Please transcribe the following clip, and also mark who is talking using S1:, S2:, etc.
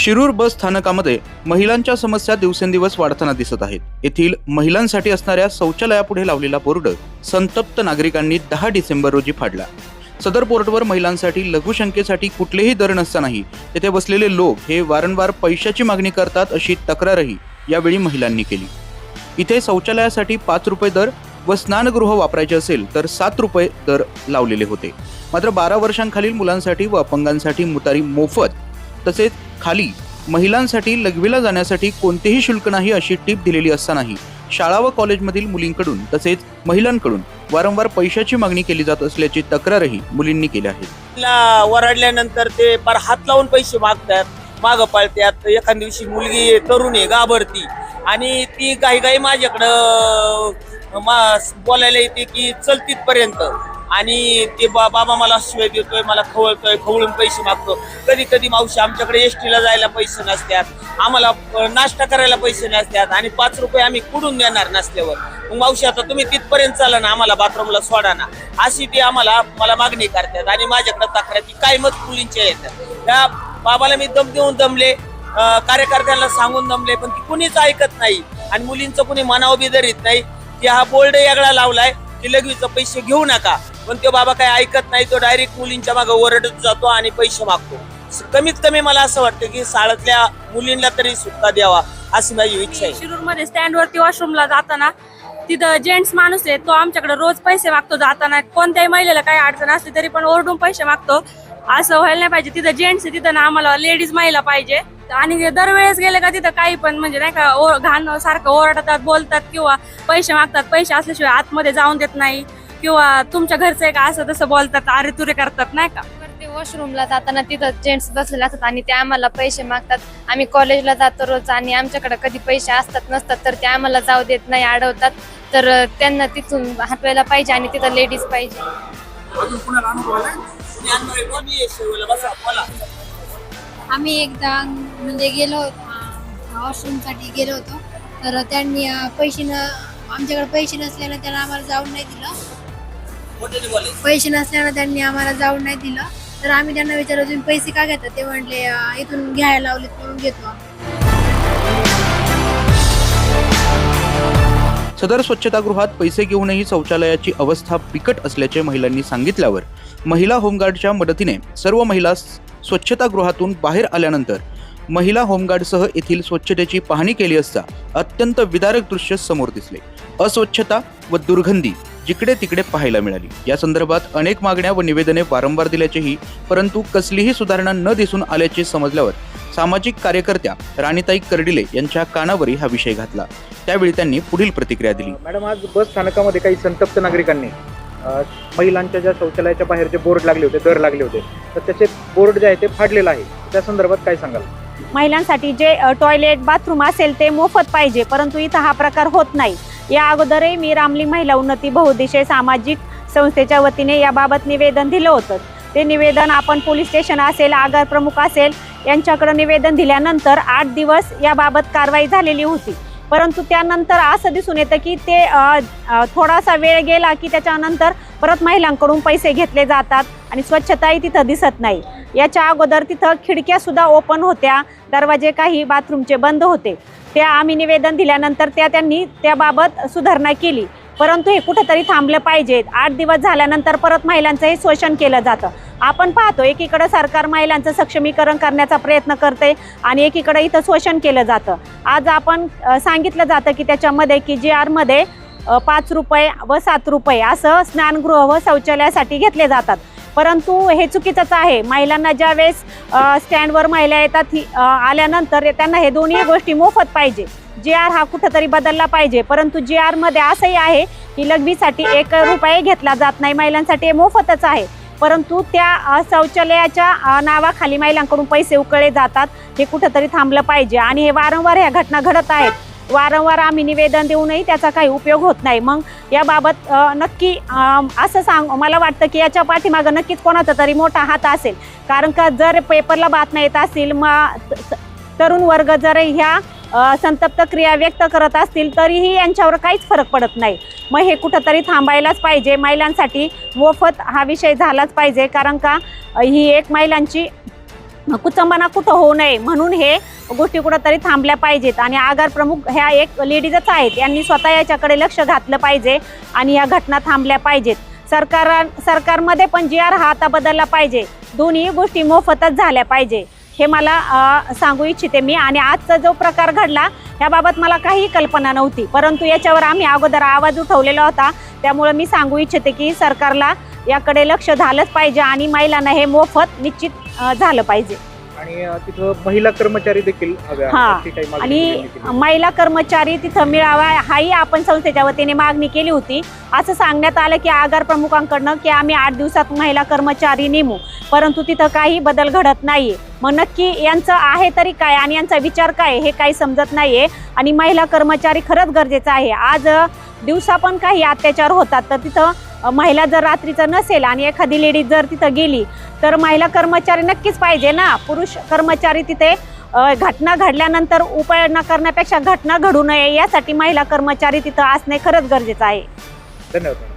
S1: शिरूर बस स्थानकामध्ये महिलांच्या समस्या दिवसेंदिवस वाढताना दिसत आहेत. येथील महिलांसाठी असणाऱ्या शौचालयापुढे लावलेला बोर्ड संतप्त नागरिकांनी दहा डिसेंबर रोजी फाडला. सदर बोर्डवर महिलांसाठी लघुशंकेसाठी कुठलेही दर नसतानाही तेथे बसलेले लोक हे वारंवार पैशाची मागणी करतात अशी तक्रारही यावेळी महिलांनी केली. इथे शौचालयासाठी पाच रुपये दर व स्नानगृह वापरायचे असेल तर सात रुपये दर लावलेले होते. मात्र बारा वर्षांखालील मुलांसाठी व अपंगांसाठी मुतारी मोफत तसेच खाली. महिलांसाठी लघवीला जाण्यासाठी कोणतेही शुल्क नाही अशी टीप दिलेली असतानाही शाळा व कॉलेजमधील मुलींकडून तसेच महिलांकडून वारंवार पैशाची मागणी केली जात असल्याची तक्रारही मुलींनी केली आहे.
S2: वरडल्यानंतर ते पार हात लावून पैसे मागतात माग पाळतात. एखाद दिवशी मुलगी तरुण आहे घाबरती. आणि ती काही काही माझ्याकडं मा बोलायला येते की चल तिथपर्यंत. आणि ते बा बाबा मला शिवाय देतोय मला खवळतोय खवळून पैसे मागतो. कधी कधी मावशी आमच्याकडे एस टीला जायला पैसे नसतात. आम्हाला नाश्ता करायला पैसे नसतात आणि पाच रुपये आम्ही कुठून देणार नसल्यावर? मग मावशी आता तुम्ही तिथपर्यंत चाला ना आम्हाला बाथरूमला सोडा ना. अशी ती आम्हाला मला मागणी करतात आणि माझ्याकडे ती काय मत मुलींच्या येतात. त्या बाबाला मी दम देऊन दमले कार्यकर्त्यांना सांगून दमले पण ती कुणीच ऐकत नाही. आणि मुलींचं कुणी मनावं बी धरीत नाही. की हा बोर्ड यागळा लावलाय की लघवीचं पैसे घेऊ नका. पण तो बाबा काही ऐकत नाही तो डायरेक्ट मुलींच्या मागे ओरडत जातो आणि पैसे मागतो. कमीत कमी मला असं वाटतं की शाळेतल्या मुलींना तरी सुटका द्यावा अशी माझी इच्छा आहे.
S3: शिरूरमध्ये स्टँड वरती वॉशरूमला जाताना तिथं जेंट्स माणूस आहे तो आमच्याकडे रोज पैसे मागतो जाताना. कोणत्याही महिलेला काही अडचण असली तरी पण ओरडून पैसे मागतो. असं व्हायला नाही पाहिजे. तिथं जेंट्स आहे तिथं ना आम्हाला लेडीज महिला पाहिजे. आणि दरवेळेस गेले का तिथं काही पण म्हणजे नाही का घाण सारखं ओरडतात बोलतात किंवा पैसे मागतात. पैसे असल्याशिवाय आतमध्ये जाऊन देत नाही. किंवा तुमच्या घरचं आहे का असं तसं बोलतात अरे तुरे करतात नाही का?
S4: ते वॉशरूमला जाताना तिथं जेंट्स बसलेले असतात आणि ते आम्हाला पैसे मागतात. आम्ही कॉलेजला जातो रोज आणि आमच्याकडे कधी पैसे असतात नसतात तर ते आम्हाला जाऊ देत नाही अडवतात. तर त्यांना तिथून हटवायला पाहिजे आणि तिथं लेडीज पाहिजे.
S5: आम्ही एकदा म्हणजे गेलो वॉशरूमसाठी गेलो होतो. तर त्यांनी पैसे न आमच्याकडे पैसे नसल्यानं त्यांना आम्हाला जाऊन नाही दिलं. पैसे नसल्यानं त्यांनी आम्हाला जाऊन नाही दिलं. तर आम्ही त्यांना विचारलं तुम्ही पैसे का घेतात ते म्हणले "अं, इथून घ्यायला लावलेत म्हणून घेतो आम्ही."
S1: सदर स्वच्छतागृहात पैसे घेऊनही शौचालयाची अवस्था बिकट असल्याचे महिलांनी सांगितल्यावर महिला होमगार्डच्या मदतीने सर्व महिला स्वच्छतागृहातून बाहेर आल्यानंतर महिला होमगार्डसह येथील स्वच्छतेची पाहणी केली असता अत्यंत विदारक दृश्य समोर दिसले. अस्वच्छता व दुर्गंधी जिकडे तिकडे पाहायला मिळाली. या संदर्भात अनेक मागण्या व निवेदने वारंवार दिल्याचेही परंतु कसलीही सुधारणा न दिसून आल्याचे समजल्यावर सामाजिक कार्यकर्त्या राणीताई कर्डिले यांच्या कानावरही हा विषय घातला. त्यावेळी त्यांनी पुढील प्रतिक्रिया दिली.
S6: मॅडम आज बस स्थानकामध्ये काही संतप्त नागरिकांनी महिलांच्या ज्या शौचालयाच्या बाहेर जे बोर्ड लागले होते दर लागले होते तर त्याचे बोर्ड जे आहे ते फाडलेलं आहे. त्या संदर्भात काय सांगाल?
S7: महिलांसाठी जे टॉयलेट बाथरूम असेल ते मोफत पाहिजे परंतु इथं हा प्रकार होत नाही. या अगोदरही मी रामली महिला उन्नती बहुदिशय सामाजिक संस्थेच्या वतीने याबाबत निवेदन दिलं होतं. ते निवेदन आपण पोलीस स्टेशन असेल आगार प्रमुख असेल यांच्याकडे निवेदन दिल्यानंतर आठ दिवस याबाबत कारवाई झालेली होती. परंतु त्यानंतर असं दिसून येतं की ते थोडासा वेळ गेला की त्याच्यानंतर परत महिलांकडून पैसे घेतले जातात आणि स्वच्छताही तिथं दिसत नाही. याच्या अगोदर तिथं खिडक्यासुद्धा ओपन होत्या दरवाजे काही बाथरूमचे बंद होते. त्या आम्ही निवेदन दिल्यानंतर त्या त्यांनी त्याबाबत सुधारणा केली. परंतु हे कुठंतरी थांबलं पाहिजे. आठ दिवस झाल्यानंतर परत महिलांचं हे शोषण केलं जातं. आपण पाहतो एकीकडं सरकार महिलांचं सक्षमीकरण करण्याचा प्रयत्न करते आणि एकीकडे इथं शोषण केलं जातं. आज आपण सांगितलं जातं की त्याच्यामध्ये की जी आरमध्ये पाच रुपये व सात रुपये असं स्नानगृह व शौचालयासाठी घेतले जातात. परंतु हे चुकीचंच आहे. महिलांना ज्या वेळेस स्टँडवर महिला येतात ही आल्यानंतर त्यांना हे दोन्ही गोष्टी मोफत पाहिजे. जे आर हा कुठंतरी बदलला पाहिजे. परंतु जे आरमध्ये असंही आहे की लघवीसाठी एक रुपये घेतला जात नाही. महिलांसाठी हे मोफतच आहे. परंतु त्या शौचालयाच्या नावाखाली महिलांकडून पैसे उकळले जातात. हे कुठंतरी थांबलं पाहिजे. आणि हे वारंवार ह्या घटना घडत आहेत. वारंवार आम्ही निवेदन देऊनही त्याचा काही उपयोग होत नाही. मग याबाबत नक्की असं सांग मला वाटतं की याच्या पाठीमागं नक्कीच कोणाचा तरी मोठा हात असेल. कारण का जर पेपरला बातम्या येत असतील मग तरुण वर्ग जर ह्या संतप्त क्रिया व्यक्त करत असतील तरीही यांच्यावर काहीच फरक पडत नाही. मग हे कुठंतरी थांबायलाच पाहिजे. महिलांसाठी मोफत हा विषय झालाच पाहिजे. कारण का ही एक महिलांची कुचंबना कुठं होऊ नये म्हणून हे गोष्टी कुठंतरी थांबल्या पाहिजेत. आणि आगार प्रमुख ह्या एक लेडीजच आहेत यांनी स्वतः याच्याकडे लक्ष घातलं पाहिजे आणि या घटना थांबल्या पाहिजेत. सरकार सरकारमध्ये पण जी आर हा आता बदलला पाहिजे. दोन्ही गोष्टी मोफतच झाल्या पाहिजे. हे मला सांगू इच्छिते मी. आणि आजचा जो प्रकार घडला याबाबत मला काही कल्पना नव्हती. परंतु याच्यावर आम्ही अगोदर आवाज उठवलेला होता. त्यामुळे मी सांगू इच्छिते की सरकारला याकडे लक्ष झालंच पाहिजे आणि महिलांना हे मोफत निश्चित झालं पाहिजे.
S6: आणि तिथं महिला कर्मचारी देखील
S7: हा. आणि. महिला कर्मचारी तिथं मिळावा हाही आपण संस्थेच्या वतीने मागणी केली होती. असं सांगण्यात आलं की आगार प्रमुखांकडनं की आम्ही आठ दिवसात महिला कर्मचारी नेमू परंतु तिथं काही बदल घडत नाहीये. मग नक्की यांचं आहे तरी काय आणि यांचा विचार काय हे काही समजत नाहीये. आणि महिला कर्मचारी खरंच गरजेचं आहे. आज दिवसा पण काही अत्याचार होतात. तर तिथं महिला जर रात्रीचं नसेल आणि एखादी लेडीज जर तिथं गेली तर महिला कर्मचारी नक्कीच पाहिजे ना. पुरुष कर्मचारी तिथे घटना घडल्यानंतर उपाय न करण्यापेक्षा घटना घडू नये यासाठी महिला कर्मचारी तिथं असणे खरंच गरजेचं आहे.
S6: धन्यवाद.